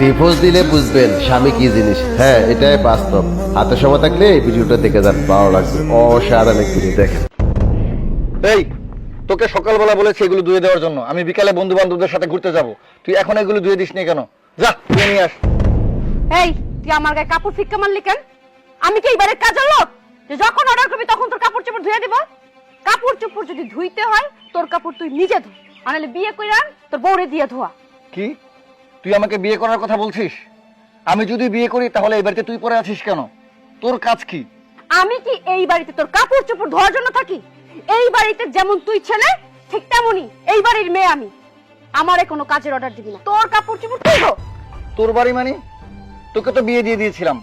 Divorce দিলে বুঝবেন স্বামী কি জিনিস। হ্যাঁ এটাই বাস্তব। হাতে সময় থাকলে এই ভিডিওটা দেখে যান ভালো লাগবে। অসাধারণ একটু দেখেন। এই তোকে সকালবেলা বলেছি এগুলো ধুয়ে দেওয়ার জন্য। আমি বিকালে বন্ধু বান্ধবদের সাথে ঘুরতে যাব। তুই এখন এগুলো ধুয়ে দিস নি কেন? যা ধুয়ে নিয়ে আস। এই তুই আমার গায়ে কাপড় ফিক্কা মারলি কেন? আমি কি এইবারে কাজের লোক? যে যখন অর্ডার করবি তখন তোর কাপড় চোপড় ধুয়ে দিব। কাপড় চোপড় যদি ধুইতে হয় তোর কাপড় তুই নিজে ধো। আনালে বিয়ে কইরা তোর বউরে দিয়ে ধোয়া। কি? তুই আমাকে বিয়ে করার কথা বলছিস? আমি যদি বিয়ে করি তাহলে এই বাড়িতে তুই পরে আছিস কেন? তোর কাজ কি? আমি কি এই বাড়িতে তোর কাপড় চোপড় ধোয়ার জন্য থাকি? এই বাড়িতে যেমন তুই ছেলে ঠিক তেমনই এই বাড়ির মেয়ে আমি। আমারে কোনো কাজের অর্ডার দিবি না। তোর কাপড় চোপড় তুই ধো। তোর বাড়ি মানে? তোকে তো বিয়ে দিয়ে দিয়েছিলাম।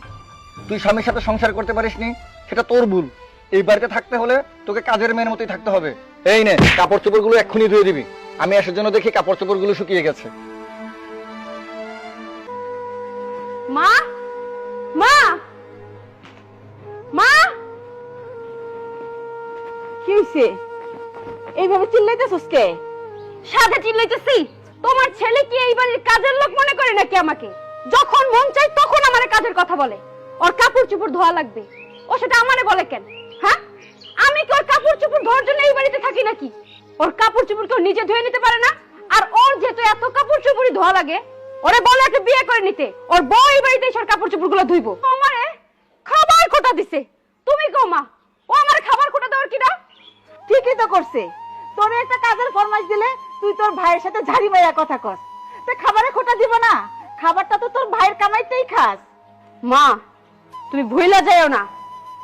তুই স্বামীর সাথে সংসার করতে পারিসনি সেটা তোর ভুল। এই বাড়িতে থাকতে হলে তোকে কাজের মেয়ের মতোই থাকতে হবে। এই নে কাপড় চোপড়গুলো এক্ষুনি ধুয়ে দিবি। আমি আসার জন্য দেখি কাপড় চোপড়গুলো শুকিয়ে গেছে। হইছে? এইভাবে চিল্লাইতেছস কে? সাথে চিল্লাইতেছি। তোমার ছেলে কি এই বাড়ির কাজের লোক মনে করে নাকি আমাকে? যখন মন চাই তখন আমার কাজের কথা বলে। ওর কাপড় চোপড় ধোয়া লাগবে। ও সেটা আমারে বলে কেন? হ্যাঁ? আমি কি ওর কাপড় চোপড় ধোয়ার জন্য এই বাড়িতে থাকি নাকি? ওর কাপড় চোপড় কেউ নিজে ধুয়ে নিতে পারে না। আর ওর যেহেতু এত কাপড় চোপড়ই ধোয়া লাগে, ওরে বলে একটা বিয়ে করে নিতে। ওর বউ এই বাড়িতে এসে ওর কাপড় চোপড়গুলো ধুইবো। আমারে খাবার কোটা দিছে। তুমি কো মা, ও আমার খাবার কোটা দেওয়ার কিনা ঠিকই তো করছে। তোর একটা কাজের ফরমাইশ দিলে তুই তোর ভাইয়ের সাথে ঝাড়ি মাইয়া কথা কস। তা খাবারে খোটা দিব না। খাবারটা তো তোর ভাইয়ের কামাইতেই খাস। মা, তুমি ভুইলা যাইও না।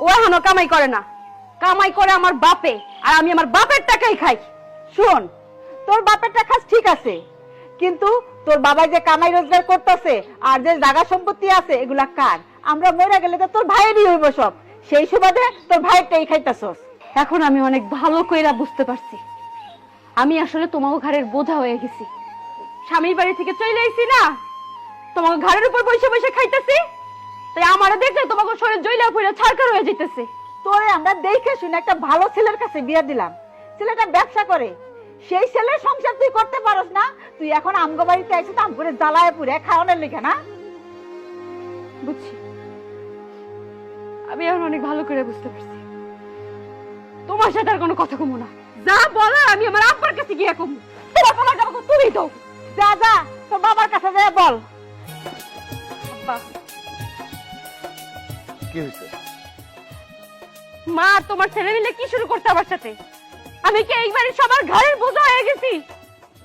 ও এখনও কামাই করে না। কামাই করে আমার বাপে, আর আমি আমার বাপের টাকাই খাই। শোন, তোর বাপেরটা খাস ঠিক আছে, কিন্তু তোর বাবা যে কামাই রোজগার করতেছে, আর যে জায়গা সম্পত্তি আছে, এগুলা কার? আমরা মরে গেলে তো তোর ভাইয়েরই হইব সব। সেই সুবাদে তোর ভাইয়েরটাই খাইতাছস। এখন আমি অনেক ভালো কইরা বুঝতে পারছি। আমি আসলে তোমাকে ঘরের বোঝা হয়ে গেছি। স্বামীর বাড়ি থেকে চলে আইছি না? তোমাকে ঘরের উপর বসে বসে খাইতেছি? তাই আমারে দেখলে তোমাকে শরীর জইলা ফুইলা ছাড়কার হয়ে যাইতেছে। তোরে আমরা দেখে শুনে একটা ভালো ছেলের কাছে বিয়ে দিলাম। ছেলেটা ব্যবসা করে। সেই ছেলের সংসার তুই করতে পারস না। তুই এখন আমগো বাড়িতে আইছিস আমগরে জ্বালায় পুরে খাওয়ানোর লিখে না? বুঝছি। আমি এখন অনেক ভালো করে বুঝতে পারছি। তোমার সাথে আর কোনো কথা কমু না। যা বলার আমি আমার আব্বার কাছে গিয়ে কমু। তোমার তোমার আমাকে তুমি দাও। যা যা তোর বাবার কাছে যা বল। আব্বা। কি হয়েছে? মা তোমার ছেলে মিলে কি শুরু করতে আমার সাথে? আমি কি এই বাড়ির সবার ঘরের বোঝা হয়ে গেছি?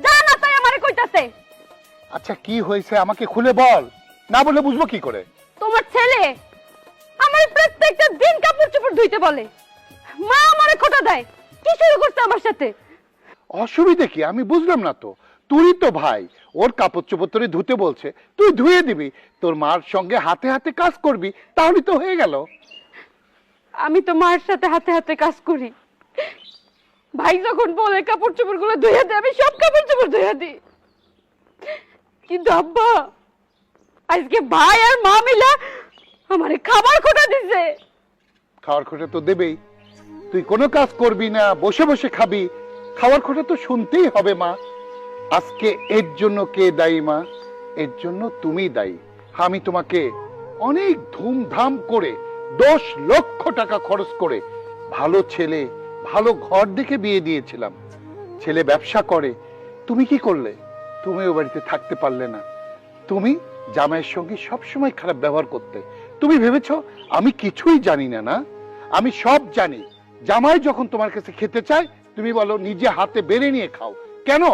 যা না তাই আমারে কইতাছে। আচ্ছা কি হয়েছে আমাকে খুলে বল। না বলে বুঝব কি করে? তোমার ছেলে আমার প্রত্যেকটা দিন কাপড় চোপড় ধুইতে বলে। মা আমারে খোটা দেয়। কি শুরু করতে আমার সাথে? অসুবিধে কি? আমি বুঝলাম না তো। তুই তো ভাই ওর কাপড় চোপড় তোরে ধুতে বলছে। তুই ধুয়ে দিবি। তোর মার সঙ্গে হাতে হাতে কাজ করবি। তাহলে তো হয়ে গেল। আমি তো মায়ের সাথে হাতে হাতে কাজ করি। ভাই যখন বলে কাপড় চোপড়গুলো ধুয়ে দে আমি সব কাপড় চোপড় ধুয়ে দিই। কিন্তু আব্বা আজকে ভাই আর মা মিলা আমারে খাবার খোটা দিছে। খাওয়ার খোঁটা তো দেবেই। তুই কোনো কাজ করবি না, বসে বসে খাবি। খাওয়ার খোঁটা তো শুনতেই হবে, মা। আজকে এর জন্য কে দায়ী, মা? এর জন্য তুমি দায়ী। আমি তোমাকে অনেক ধুমধাম করে দশ লক্ষ টাকা খরচ করে ভালো ছেলে, ভালো ঘর দেখে বিয়ে দিয়েছিলাম। ছেলে ব্যবসা করে। তুমি কি করলে? তুমি ও বাড়িতে থাকতে পারলে না। তুমি জামাইয়ের সঙ্গে সবসময় খারাপ ব্যবহার করতে। তুমি ভেবেছ, আমি কিছুই জানি না না? আমি সব জানি। জামাই যখন তোমার কাছে খেতে চায়, তুমি বলো, নিজে হাতে বেড়ে নিয়ে খাও। কেন?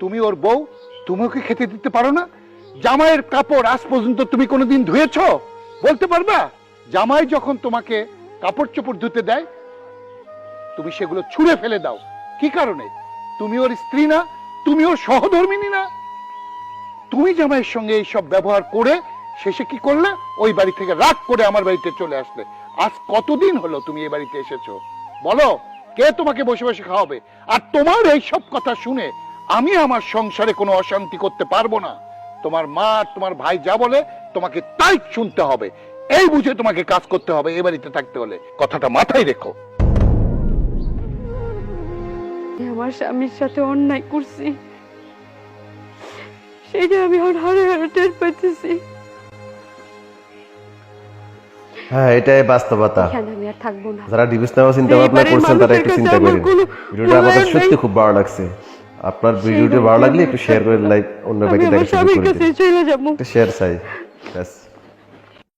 তুমি ওর বউ, তুমি ওকে খেতে দিতে পারো না। জামাইয়ের কাপড় আজ পর্যন্ত তুমি কোনোদিন ধুয়েছো? বলতে পারবা? জামাই যখন তোমাকে কাপড় চোপড় ধুতে দেয়, তুমি সেগুলো ছুঁড়ে ফেলে দাও। কি কারণে? তুমি ওর স্ত্রী না, তুমি ওর সহধর্মিনী না। তুমি জামাইয়ের সঙ্গে এইসব ব্যবহার করে শেষে কি করলে? ওই বাড়ি থেকে রাগ করে আমার বাড়িতে চলে আসলে। আজ কতদিন হলো তুমি এই বাড়িতে এসেছ? বলো, কে তোমাকে বসে বসে খাওয়াবে? আর তোমার এই সব কথা শুনে আমি আমার সংসারে কোনো অশান্তি করতে পারব না। তোমার মা তোমার ভাই যা বলে তোমাকে তাই শুনতে হবে। এই বুঝে তোমাকে কাজ করতে হবে এই বাড়িতে থাকতে হলে। কথাটা মাথায় রেখো। আমার স্বামীর সাথে অন্যায় করছি। সেটা আমি এখন হারে হারে টের পাইতেছি। হ্যাঁ এটাই বাস্তবতা। আমি আর থাকব না। যারা ডিভোর্স নেওয়ার চিন্তা ভাবনা করছেন তারা একটু চিন্তা করেন। ভিডিওটা আমাদের সত্যি খুব ভালো লাগছে। আপনার ভিডিওটা ভালো লাগলে একটু শেয়ার করে লাইক অন্য ব্যক্তি দেখে শেয়ার চাই ব্যাস।